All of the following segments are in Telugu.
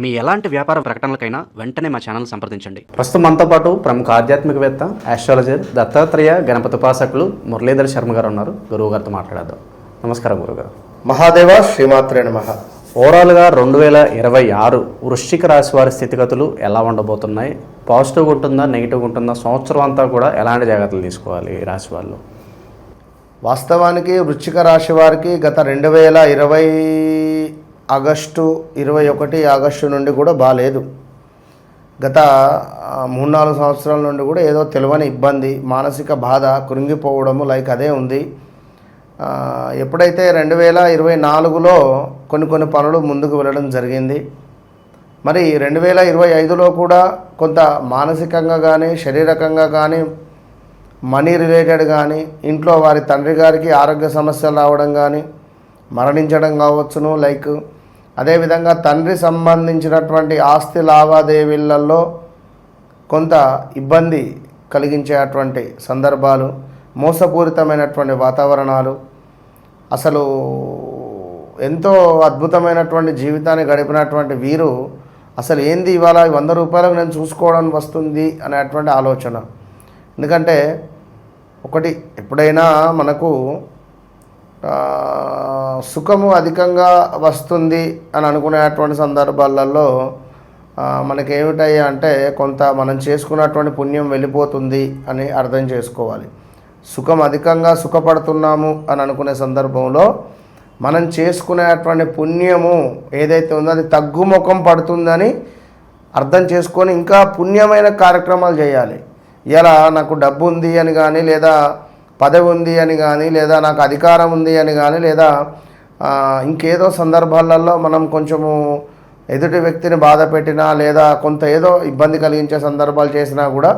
మీ ఎలాంటి వ్యాపార ప్రకటనలకైనా వెంటనే మా ఛానల్ సంప్రదించండి. ప్రస్తుతం మనతో పాటు ప్రముఖ ఆధ్యాత్మికవేత్త ఆస్ట్రాలజర్ దత్తాత్రేయ గణపతి ఉపాసకులు మురళీధర్ శర్మ గారు ఉన్నారు. గురువు గారితో మాట్లాడదాం నమస్కారం గురుగారు మహాదేవ శ్రీమాత్రే నమ. ఓవరాల్గా రెండు వేల ఇరవై ఆరు వృశ్చిక రాశి వారి స్థితిగతులు ఎలా ఉండబోతున్నాయి? పాజిటివ్గా ఉంటుందా నెగిటివ్గా ఉంటుందా? సంవత్సరం అంతా కూడా ఎలాంటి జాగ్రత్తలు తీసుకోవాలి ఈ రాశి వాళ్ళు? వాస్తవానికి వృశ్చిక రాశి వారికి గత రెండు వేల ఇరవై ఆగస్టు ఇరవై ఒకటి ఆగస్టు నుండి కూడా బాగాలేదు గత మూడు నాలుగు సంవత్సరాల నుండి కూడా ఏదో తెలియని ఇబ్బంది మానసిక బాధ కృంగిపోవడము లైక్ అదే ఉంది. ఎప్పుడైతే రెండు వేల ఇరవై నాలుగులో కొన్ని కొన్ని పనులు ముందుకు వెళ్ళడం జరిగింది మరి రెండు వేల ఇరవై ఐదులో కూడా కొంత మానసికంగా కానీ శారీరకంగా కానీ మనీ రిలేటెడ్ కానీ ఇంట్లో వారి తండ్రి గారికి ఆరోగ్య సమస్యలు రావడం కానీ మరణించడం కావచ్చును. లైక్ అదేవిధంగా తండ్రి సంబంధించినటువంటి ఆస్తి లావాదేవీలలో కొంత ఇబ్బంది కలిగించేటువంటి సందర్భాలు మోసపూరితమైనటువంటి వాతావరణాలు అసలు ఎంతో అద్భుతమైనటువంటి జీవితాన్ని గడిపినటువంటి వీరు అసలు ఏంది ఇవాళ వంద రూపాయలకు నేను చూసుకోవడానికి వస్తుంది అనేటువంటి ఆలోచన. ఎందుకంటే ఒకటి ఎప్పుడైనా మనకు సుఖము అధికంగా వస్తుంది అని అనుకునేటువంటి సందర్భాలలో మనకేమిటాయి అంటే కొంత మనం చేసుకున్నటువంటి పుణ్యం వెళ్ళిపోతుంది అని అర్థం చేసుకోవాలి. సుఖం అధికంగా సుఖపడుతున్నాము అని అనుకునే సందర్భంలో మనం చేసుకునేటువంటి పుణ్యము ఏదైతే ఉందో అది తగ్గుముఖం పడుతుందని అర్థం చేసుకొని ఇంకా పుణ్యమైన కార్యక్రమాలు చేయాలి. ఇలా నాకు డబ్బు ఉంది అని కానీ లేదా పదవి ఉంది అని కానీ లేదా నాకు అధికారం ఉంది అని కానీ లేదా ఇంకేదో సందర్భాలలో మనం కొంచెము ఎదుటి వ్యక్తిని బాధ పెట్టినా లేదా కొంత ఏదో ఇబ్బంది కలిగించే సందర్భాలు చేసినా కూడా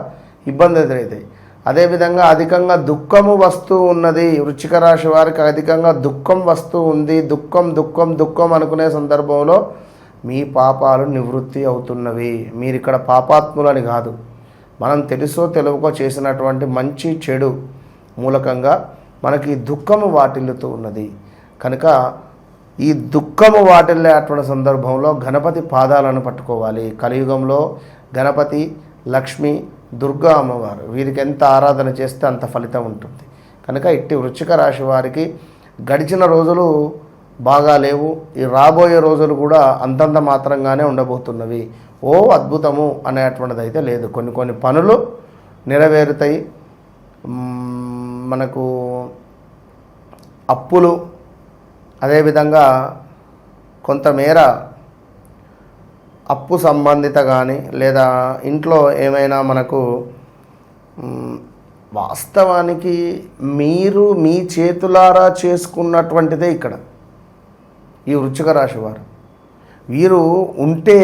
ఇబ్బంది ఎదురవుతాయి అదేవిధంగా అధికంగా దుఃఖము వస్తూ ఉన్నది వృచ్చిక రాశి వారికి అధికంగా దుఃఖం వస్తూ ఉంది దుఃఖం దుఃఖం దుఃఖం అనుకునే సందర్భంలో మీ పాపాలు నివృత్తి అవుతున్నవి. మీరు ఇక్కడ పాపాత్ములని కాదు. మనం తెలుసో తెలుగుకో చేసినటువంటి మంచి చెడు మూలకంగా మనకి దుఃఖము వాటిల్లుతూ ఉన్నది. కనుక ఈ దుఃఖము వాటిల్లేటువంటి సందర్భంలో గణపతి పాదాలను పట్టుకోవాలి. కలియుగంలో గణపతి లక్ష్మి దుర్గా అమ్మవారు వీరికి ఎంత ఆరాధన చేస్తే అంత ఫలితం ఉంటుంది. కనుక ఇట్టి వృచ్చిక రాశి వారికి గడిచిన రోజులు బాగా లేవు. ఈ రాబోయే రోజులు కూడా అంతంత మాత్రంగానే ఉండబోతున్నవి. ఓ అద్భుతము అనేటువంటిది అయితే లేదు. కొన్ని కొన్ని పనులు నెరవేరుతాయి. మనకు అప్పులు అదేవిధంగా కొంతమేర అప్పు సంబంధిత కానీ లేదా ఇంట్లో ఏమైనా మనకు వాస్తవానికి మీరు మీ చేతులారా చేసుకున్నటువంటిదే ఇక్కడ ఈ వృచ్చిక రాశి వారు. వీరు ఉంటే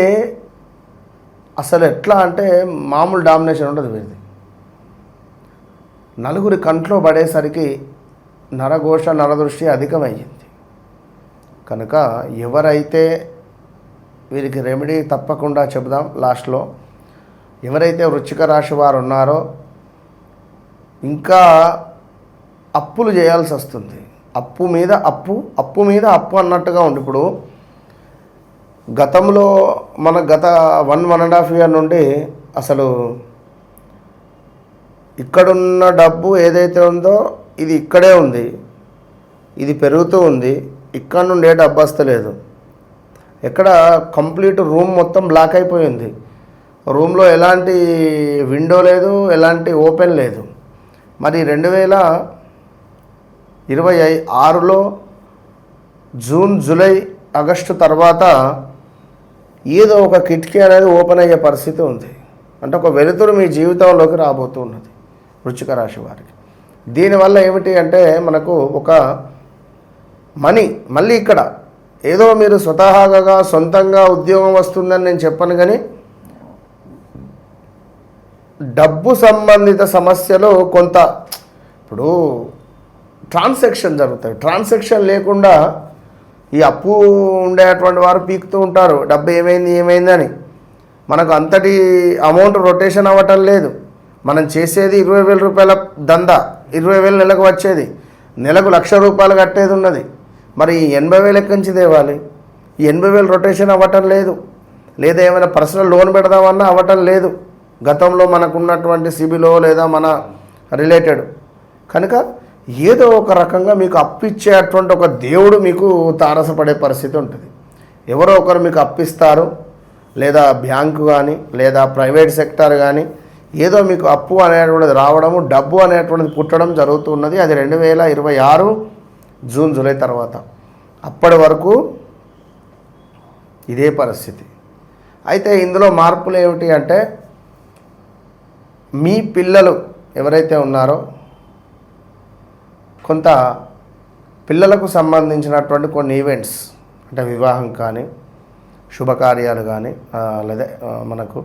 అసలు ఎట్లా అంటే మామూలు డామినేషన్ ఉండదు వీరిది. నలుగురి కంట్లో పడేసరికి నరఘోష నరదృష్టి అధికమయ్యింది కనుక ఎవరైతే వీరికి రెమెడీ తప్పకుండా చెబుదాం లాస్ట్లో. ఎవరైతే వృచ్చిక రాశి వారు ఉన్నారో ఇంకా అప్పులు చేయాల్సి వస్తుంది. అప్పు మీద అప్పు అప్పు మీద అప్పు అన్నట్టుగా ఉంది. ఇప్పుడు గతంలో మన గత one one and half year నుండి అసలు ఇక్కడున్న డబ్బు ఏదైతే ఉందో ఇది ఇక్కడే ఉంది. ఇది పెరుగుతూ ఉంది. ఇక్కడ నుండి ఏ డబ్బు వస్తలేదు. ఇక్కడ కంప్లీట్ రూమ్ మొత్తం బ్లాక్ అయిపోయింది. రూమ్లో ఎలాంటి విండో లేదు ఎలాంటి ఓపెన్ లేదు. మరి రెండు వేల ఇరవై ఆరులో జూన్ జూలై ఆగస్టు తర్వాత ఏదో ఒక కిటికీ అనేది ఓపెన్ అయ్యే పరిస్థితి ఉంది. అంటే ఒక వెలుతురు మీ జీవితంలోకి రాబోతున్నది వృచ్చిక రాశి వారికి. దీనివల్ల ఏమిటి అంటే మనకు ఒక మనీ మళ్ళీ ఇక్కడ ఏదో మీరు స్వతహాగా సొంతంగా ఉద్యోగం వస్తుందని నేను చెప్పను కానీ డబ్బు సంబంధిత సమస్యలు కొంత ఇప్పుడు ట్రాన్సాక్షన్ జరుగుతాయి. ట్రాన్సాక్షన్ లేకుండా ఈ అప్పు ఉండేటువంటి వారు పీకుతూ ఉంటారు. డబ్బు ఏమైంది ఏమైంది అని. మనకు అంతటి అమౌంట్ రొటేషన్ అవ్వటం లేదు. మనం చేసేది ఇరవై వేల రూపాయల దందా ఇరవై వేలు నెలకు వచ్చేది. నెలకు లక్ష రూపాయలు కట్టేది ఉన్నది. మరి ఈ ఎనభై వేలు ఎక్కడి నుంచి తేవాలి? ఈ ఎనభై వేలు రొటేషన్ అవ్వటం లేదు. లేదా ఏమైనా పర్సనల్ లోన్ పెడదామన్నా అవ్వటం లేదు. గతంలో మనకున్నటువంటి సిబిలో లేదా మన రిలేటెడ్. కనుక ఏదో ఒక రకంగా మీకు అప్పిచ్చేటువంటి ఒక దేవుడు మీకు తారసపడే పరిస్థితి ఉంటుంది. ఎవరో ఒకరు మీకు అప్పిస్తారు లేదా బ్యాంకు కానీ లేదా ప్రైవేట్ సెక్టర్ కానీ ఏదో మీకు అప్పు అనేటువంటిది రావడము డబ్బు అనేటువంటిది పుట్టడం జరుగుతున్నది. అది రెండు వేల ఇరవై ఆరు జూన్ జూలై తర్వాత. అప్పటి వరకు ఇదే పరిస్థితి. అయితే ఇందులో మార్పులు ఏమిటి అంటే మీ పిల్లలు ఎవరైతే ఉన్నారో కొంత పిల్లలకు సంబంధించినటువంటి కొన్ని ఈవెంట్స్ అంటే వివాహం కానీ శుభకార్యాలు కానీ లేదా మనకు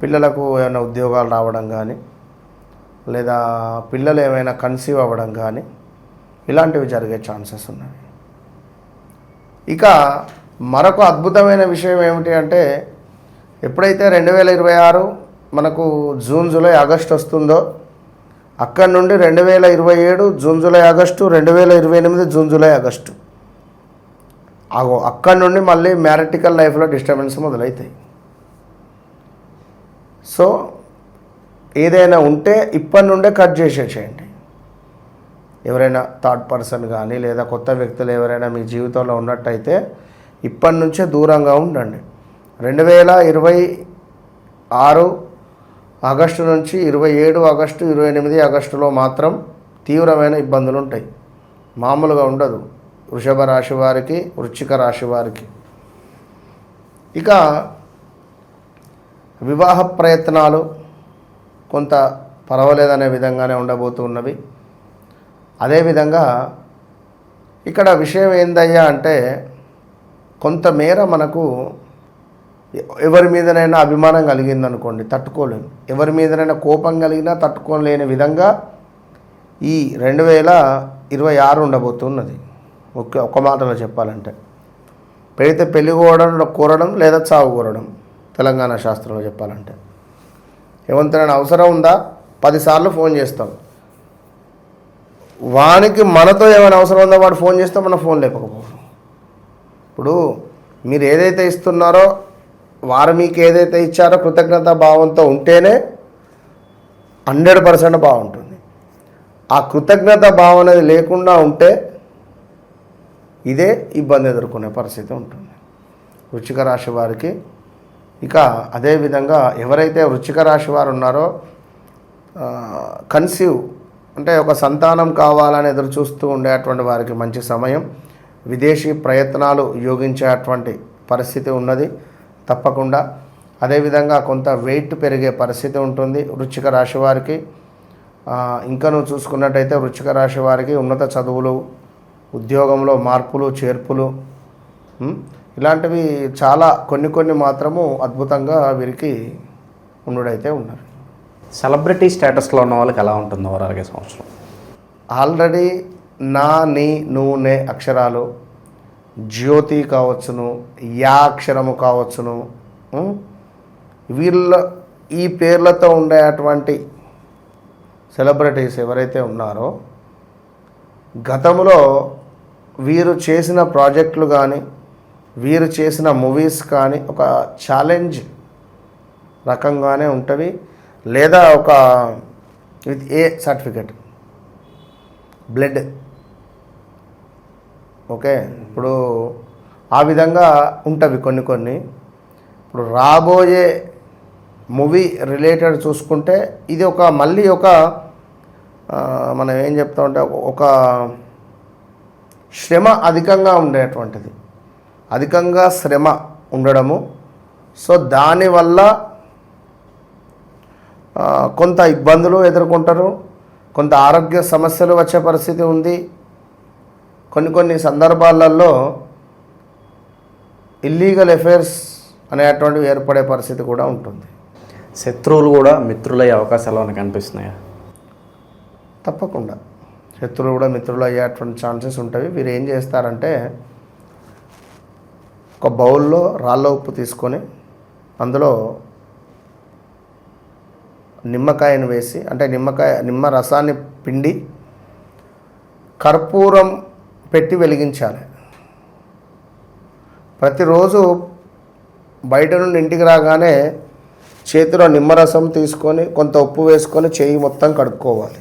పిల్లలకు ఏమైనా ఉద్యోగాలు రావడం కానీ లేదా పిల్లలు ఏమైనా కన్సీవ్ అవ్వడం కానీ ఇలాంటివి జరిగే ఛాన్సెస్ ఉన్నాయి. ఇక మరొక అద్భుతమైన విషయం ఏమిటి అంటే ఎప్పుడైతే రెండు వేల ఇరవై ఆరు మనకు జూన్ జూలై ఆగస్టు వస్తుందో అక్కడి నుండి రెండు వేల ఇరవై ఏడు జూన్ జూలై ఆగస్టు రెండు వేల ఇరవై ఎనిమిది జూన్ జూలై ఆగస్టు. అగో అక్కడి నుండి మళ్ళీ మ్యారటికల్ లైఫ్లో డిస్టర్బెన్స్ మొదలవుతాయి సో ఏదైనా ఉంటే ఇప్పటి నుండే కట్ చేసేసేయండి ఎవరైనా థర్డ్ పర్సన్ కానీ లేదా కొత్త వ్యక్తులు ఎవరైనా మీ జీవితంలో ఉన్నట్టయితే ఇప్పటి నుంచే దూరంగా ఉండండి. రెండు వేల ఇరవై ఆరు ఆగస్టు నుంచి ఇరవై ఏడు ఆగస్టు ఇరవై ఎనిమిది ఆగస్టులో మాత్రం తీవ్రమైన ఇబ్బందులు ఉంటాయి. మామూలుగా ఉండదు. వృషభ రాశి వారికి వృచ్చిక రాశి వారికి. ఇక వివాహ ప్రయత్నాలు కొంత పర్వాలేదనే విధంగానే ఉండబోతున్నవి అదేవిధంగా ఇక్కడ విషయం ఏందయ్యా అంటే కొంతమేర మనకు ఎవరి మీదనైనా అభిమానం కలిగిందనుకోండి తట్టుకోలేము ఎవరి మీదనైనా కోపం కలిగినా తట్టుకోలేని విధంగా ఈ రెండు వేల ఇరవై ఆరు ఉండబోతున్నది. ఒక ఒక మాటలో చెప్పాలంటే. పెడితే పెళ్ళి కోరడం లేదా చావు కోరడం. తెలంగాణ శాస్త్రంలో చెప్పాలంటే. ఏమంతైనా అవసరం ఉందా? పదిసార్లు ఫోన్ చేస్తాం. వానికి మనతో ఏమైనా అవసరం ఉందో? వాడు ఫోన్ చేస్తే మనం ఫోన్ లేపకపోవడం ఇప్పుడు మీరు ఏదైతే ఇస్తున్నారో వారు మీకు ఏదైతే ఇచ్చారో కృతజ్ఞత భావంతో ఉంటేనే హండ్రెడ్ పర్సెంట్ బాగుంటుంది. ఆ కృతజ్ఞత భావం అనేది లేకుండా ఉంటే ఇదే ఇబ్బంది ఎదుర్కొనే పరిస్థితి ఉంటుంది. వృచ్చిక రాశి వారికి ఇక అదేవిధంగా ఎవరైతే వృచ్చిక రాశి వారు ఉన్నారో కన్సీవ్ అంటే ఒక సంతానం కావాలని ఎదురు చూస్తూ ఉండేటువంటి వారికి మంచి సమయం. విదేశీ ప్రయత్నాలు యోగించేటువంటి పరిస్థితి ఉన్నది తప్పకుండా. అదేవిధంగా కొంత వెయిట్ పెరిగే పరిస్థితి ఉంటుంది వృచ్చిక రాశి వారికి. ఆ, ఇంకా నువ్వు చూసుకున్నట్టయితే వృచ్చిక రాశి వారికి ఉన్నత చదువులు ఉద్యోగంలో మార్పులు చేర్పులు ఇలాంటివి చాలా కొన్ని కొన్ని మాత్రము అద్భుతంగా వీరికి ఉండుడైతే ఉన్నారు సెలబ్రిటీ స్టేటస్లో ఉన్న వాళ్ళకి ఎలా ఉంటుంది ఓవరాల్గా సంవత్సరం ఆల్రెడీ నా నీ నువ్వు నే అక్షరాలు జ్యోతి కావచ్చును యా అక్షరము కావచ్చును? వీళ్ళ ఈ పేర్లతో ఉండేటువంటి సెలబ్రిటీస్ ఎవరైతే ఉన్నారో గతంలో వీరు చేసిన ప్రాజెక్టులు కానీ వీరు చేసిన మూవీస్ కానీ ఒక ఛాలెంజ్ రకంగానే ఉంటవి లేదా ఒక with a certificate blood okay ఇప్పుడు ఆ విధంగా ఉంటవి కొన్ని కొన్ని. ఇప్పుడు రాబోయే మూవీ రిలేటెడ్ చూసుకుంటే ఇది ఒక మళ్ళీ ఒక మనం ఏం చెప్తామంటే ఒక శ్రమ అధికంగా ఉండేటువంటిది. అధికంగా శ్రమ ఉండడము. సో దానివల్ల కొంత ఇబ్బందులు ఎదుర్కొంటారు. కొంత ఆరోగ్య సమస్యలు వచ్చే పరిస్థితి ఉంది. కొన్ని కొన్ని సందర్భాలలో ఇల్లీగల్ ఎఫైర్స్ అనేటువంటివి ఏర్పడే పరిస్థితి కూడా ఉంటుంది. శత్రువులు కూడా మిత్రులయ్యే అవకాశాలు మనకు కనిపిస్తున్నాయా? తప్పకుండా. శత్రువులు కూడా మిత్రులు అయ్యేటువంటి ఛాన్సెస్ ఉంటాయి. వీరు ఏం చేస్తారంటే ఒక బౌల్లో రాళ్ళ ఉప్పు తీసుకొని అందులో నిమ్మకాయను వేసి అంటే నిమ్మకాయ నిమ్మ రసాన్ని పిండి కర్పూరం పెట్టి వెలిగించాలి. ప్రతిరోజు బయట నుండి ఇంటికి రాగానే చేతిలో నిమ్మరసం తీసుకొని కొంత ఉప్పు వేసుకొని చేయి మొత్తం కడుక్కోవాలి.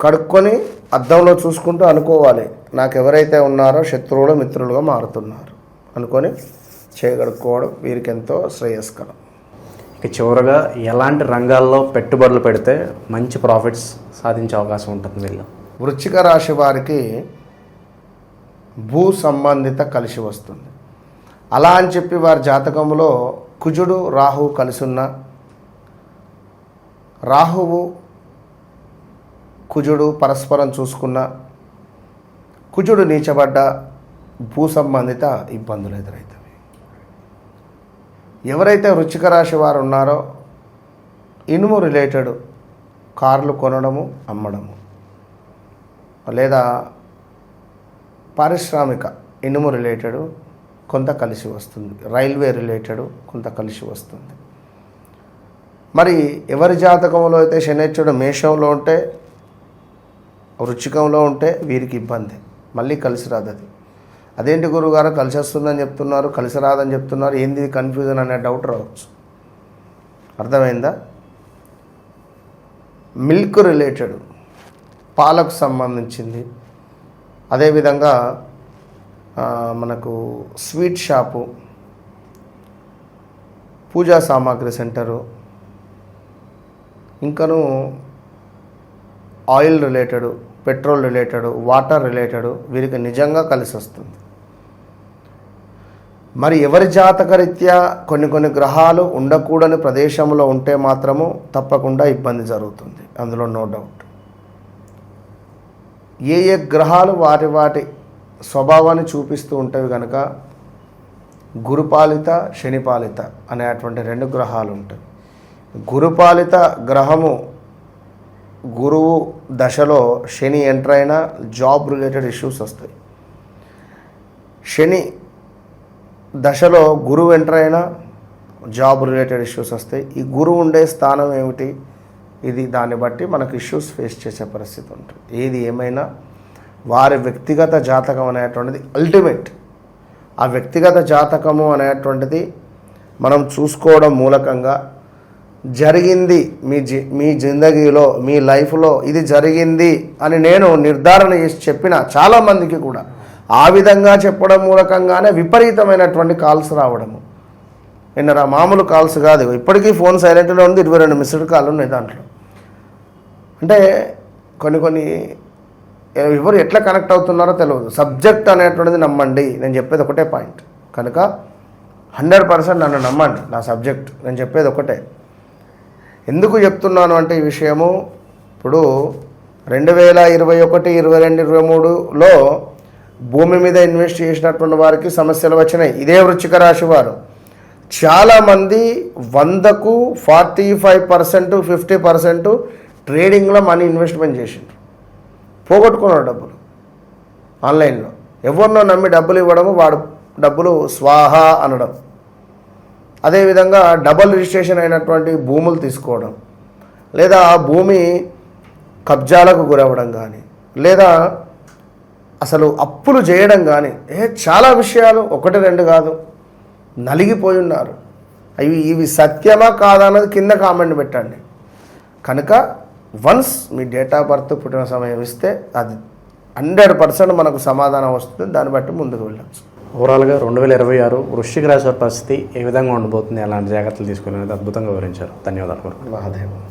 కడుక్కొని అద్దంలో చూసుకుంటూ అనుకోవాలి. నాకు ఎవరైతే ఉన్నారో శత్రువులు మిత్రులుగా మారుతున్నారు. అనుకొని చేయి కడుక్కోవడం వీరికి ఎంతో శ్రేయస్కరం. ఇక చివరగా ఎలాంటి రంగాల్లో పెట్టుబడులు పెడితే మంచి ప్రాఫిట్స్ సాధించే అవకాశం ఉంటుంది వీళ్ళు వృశ్చిక రాశి వారికి భూ సంబంధిత కలిసి వస్తుంది. అలా అని చెప్పి వారి జాతకంలో కుజుడు రాహువు కలిసి ఉన్న రాహువు కుజుడు పరస్పరం చూసుకున్న కుజుడు నీచబడ్డ భూ సంబంధిత ఇబ్బందులు ఎదురవుతాయి ఎవరైతే వృచ్చిక రాశి వారు ఉన్నారో ఇనుము రిలేటెడ్ కార్లు కొనడము అమ్మడము లేదా పారిశ్రామిక ఇనుము రిలేటెడ్ కొంత కలిసి వస్తుంది. రైల్వే రిలేటెడ్ కొంత కలిసి వస్తుంది. మరి ఎవరి జాతకంలో అయితే శనిచ్చుడు మేషంలో ఉంటే వృచ్చికంలో ఉంటే వీరికి ఇబ్బంది. మళ్ళీ కలిసి రాదు అది. అదేంటి గురుగారు కలిసి వస్తుందని చెప్తున్నారు కలిసి రాదని చెప్తున్నారు. ఏంది కన్ఫ్యూజన్ అనే డౌట్ రావచ్చు. అర్థమైందా? మిల్క్ రిలేటెడ్ పాలకు సంబంధించింది. అదేవిధంగా మనకు స్వీట్ షాపు పూజా సామాగ్రి సెంటరు ఇంకను oil related petrol related water related వీరికి నిజంగా కలిసి వస్తుంది. మరి ఎవరి జాతకరీత్యా కొన్ని కొన్ని గ్రహాలు ఉండకూడని ప్రదేశంలో ఉంటే మాత్రము తప్పకుండా ఇబ్బంది జరుగుతుంది. అందులో నో డౌట్. ఏ ఏ గ్రహాలు వాటి వాటి స్వభావాన్ని చూపిస్తూ ఉంటవి కనుక గురుపాలిత శనిపాలిత అనేటువంటి రెండు గ్రహాలు ఉంటాయి. గురుపాలిత గ్రహము గురువు దశలో శని ఎంటర్ అయినా జాబ్ రిలేటెడ్ ఇష్యూస్ వస్తాయి. శని దశలో గురువు ఎంటర్ అయినా జాబ్ రిలేటెడ్ ఇష్యూస్ వస్తాయి. ఈ గురువు ఉండే స్థానం ఏమిటి? ఇది దాన్ని బట్టి మనకు ఇష్యూస్ ఫేస్ చేసే పరిస్థితి ఉంటుంది. ఏది ఏమైనా వారి వ్యక్తిగత జాతకం అనేటువంటిది అల్టిమేట్ ఆ వ్యక్తిగత జాతకము అనేటువంటిది మనం చూసుకోవడం మూలకంగా జరిగింది. మీ జి మీ జిందగీలో మీ లైఫ్లో ఇది జరిగింది అని నేను నిర్ధారణ చేసి చెప్పిన చాలామందికి కూడా. ఆ విధంగా చెప్పడం మూలకంగానే విపరీతమైనటువంటి కాల్స్ రావడము. నిన్నరా మామూలు కాల్స్ కాదు. ఇప్పటికీ ఫోన్ సైలెంట్లో ఉంది ఇరవై రెండు మిస్డ్ కాల్ ఉన్నాయి దాంట్లో. అంటే కొన్ని కొన్ని ఎవరు ఎట్లా కనెక్ట్ అవుతున్నారో తెలియదు సబ్జెక్ట్ అనేటువంటిది నమ్మండి. నేను చెప్పేది ఒకటే పాయింట్. కనుక హండ్రెడ్ పర్సెంట్ నన్ను నమ్మండి. నా సబ్జెక్ట్. నేను చెప్పేది ఒకటే. ఎందుకు చెప్తున్నాను అంటే ఈ విషయము? ఇప్పుడు రెండు వేల ఇరవై ఒకటి ఇరవై రెండు ఇరవై మూడులో భూమి మీద ఇన్వెస్ట్ చేసినటువంటి వారికి సమస్యలు వచ్చినాయి. ఇదే వృచ్చిక రాశి వారు. చాలామంది వందకు forty five percent fifty percent ట్రేడింగ్లో మనీ ఇన్వెస్ట్మెంట్ చేసిండ్రు. పోగొట్టుకున్నారు డబ్బులు. ఆన్లైన్లో. ఎవరినో నమ్మి డబ్బులు ఇవ్వడము వాడు డబ్బులు స్వాహా అనడం. అదేవిధంగా డబల్ రిజిస్ట్రేషన్ అయినటువంటి భూములు తీసుకోవడం లేదా భూమి కబ్జాలకు గురవ్వడం కానీ లేదా అసలు అప్పులు చేయడం కానీ ఏ చాలా విషయాలు ఒకటి రెండు కాదు నలిగిపోయి ఉన్నారు. అవి ఇవి సత్యమా కాదా అన్నది కింద కామెంట్ పెట్టండి. కనుక వన్స్ మీ డేట్ ఆఫ్ బర్త్ పుట్టిన సమయం ఇస్తే అది హండ్రెడ్ పర్సెంట్ మనకు సమాధానం వస్తుంది. దాన్ని బట్టి ముందుకు వెళ్ళచ్చు. ఓవరాల్గా రెండు వేల ఇరవై ఆరు వృష్టిక రాశి పరిస్థితి ఏ విధంగా ఉండబోతుంది? ఎలాంటి జాగ్రత్తలు తీసుకోవాలనేది అద్భుతంగా వివరించారు. ధన్యవాదాలు. మహాదేవం.